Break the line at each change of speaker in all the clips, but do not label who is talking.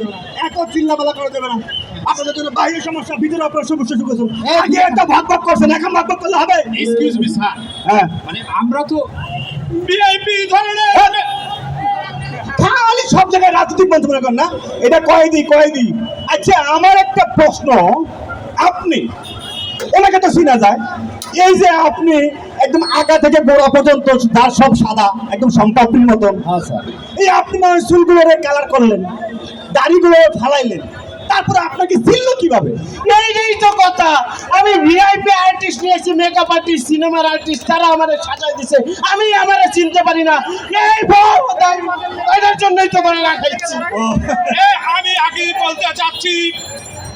করা যাবে না এত চিল্লাপালা করা যাবে না। আপনাদের জন্য বাইরের সমস্যা ভিতরে আপনার সমস্যা শুকেছেন আগে একটা ভাগ ভাগ করছেন এখন ভাগ ভাগ করলে হবে।
এক্সকিউজ মি স্যার
হ্যাঁ।
মানে আমরা তো ভিআইপি ধরনের
খালি সব জায়গায় রাজনৈতিক মন্ত্রী করেন না। এটা কয়েদি কয়েদি আচ্ছা আমার একটা প্রশ্ন। আপনি ওনাকে তো চিনা যায়। এই যে আপনি একদম আগা থেকে গোড়া পর্যন্ত তার সব সাদা একদম সম্পাপির মতন।
হ্যাঁ
এই আপনি মানে চুলগুলো কালার করলেন। দাড়িগুলো ফালাইলেন। তারপরে আপনাকে চিনলো কীভাবে?
এইটাই তো কথা। আমি ভিআইপি আর্টিস্ট নিয়েছি মেকআপ আর্টিস্ট সিনেমার আর্টিস্ট তারা আমার সাজাই দিছে। আমি আমার চিনতে পারি না। এই এটার জন্যই তো মনে রাখাইছি।
আমি আগে বলতে চাচ্ছি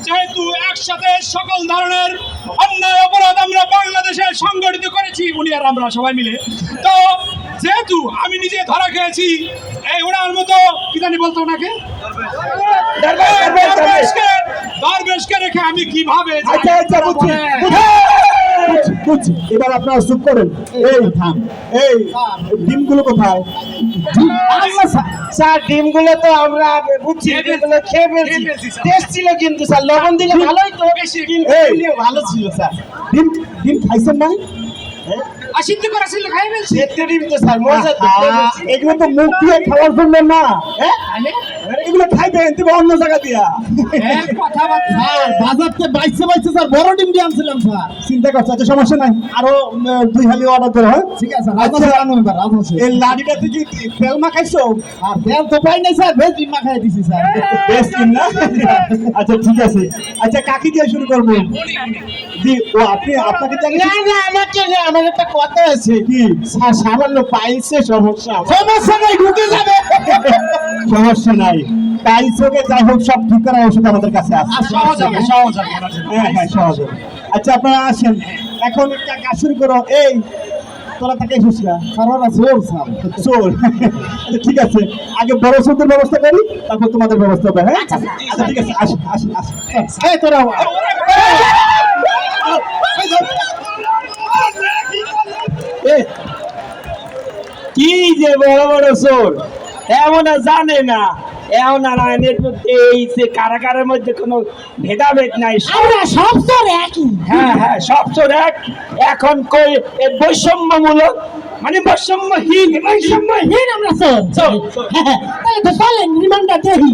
যেহেতু একসাথে সকল ধরনের অন্যায় অপরাধ আমরা বাংলাদেশে সংগঠিত করেছি উনি আর আমরা সবাই মিলে তো যেহেতু আমি নিজে ধরা খেয়েছি এই ওনার মতো কি জানি বলতো ওনাকে
দরবেশ, দরবেশ, দরবেশ।
দরবেশকে দরবেশকে রেখে আমি কীভাবে?
আচ্ছা আচ্ছা বুঝছি বুঝছি, বুঝছি এবার আপনারা চুপ করেন এই থাম এই ডিমগুলো কোথায়
স্যার, স্যার ডিমগুলো তো আমরা বুঝছি ডিমগুলো খেয়ে ফেলছি। টেস্ট ছিল কিন্তু স্যার লবণ দিলে ভালোই তো
বেশি।
ডিম। ভালো ছিল স্যার
ডিম ডিম খাইছেন নাই
আর সিদ্ধ করা ছিল খাই ফেলছি।
ডিম তো স্যার মজা
এগুলো তো মুখ দিয়ে খাওয়ার জন্য না। হ্যাঁ?
তাহলে
এগুলো খাইবেন তুমি অন্য জায়গা দিয়া।
বাইশে বাইশে স্যার বড় ডিম দিয়ে আনছিলাম স্যার।
চিন্তা করছ আচ্ছা সমস্যা নাই। আরও দুই হালি অর্ডার করে হয়?
ঠিক আছে
আচ্ছা। এই থেকে তেল মাখাইছো?
আর তেল তো পাই নাই স্যার ভেজ ডিম মাখাই দিছি স্যার।
কিন না? আচ্ছা ঠিক আছে। আচ্ছা কাকি দিয়ে শুরু করব। জি ও আপনি আপনাকে
না না আমাকে না আমার একটা কথা আছে।
কি?
স্যার সামান্য পাইছে সমস্যা
সমস্যা নাই ঢুকে যাবে। সমস্যা নাই। টাইলসকে যাই হোক সব ঠিক করার ওষুধ আমাদের কাছে আছে।
সহজ হবে সহজ হবে
হ্যাঁ হ্যাঁ সহজ হবে। আচ্ছা আপনারা আসেন। এখন একটা কাজ শুরু করো। এই তোরা তাকে চোর আচ্ছা ঠিক আছে। আগে বড় সুন্দর ব্যবস্থা করি তারপর তোমাদের ব্যবস্থা হবে হ্যাঁ? আচ্ছা ঠিক আছে। আসেন আসেন আসেন। এই তোরা
কি যে বড় বড় চোর এমন জানে না। এমন নারায়ণের মধ্যে এই যে কারাগারের মধ্যে কোনো ভেদাভেদ নাই আমরা সব চোর একই। হ্যাঁ হ্যাঁ সব চোর এক। এখন কই বৈষম্যমূলক মানে বৈষম্যহীন। বৈষম্যহীন আমরা চোর চোর চোর।
তাহলে তো চলেন রিমান্ডার দেহি।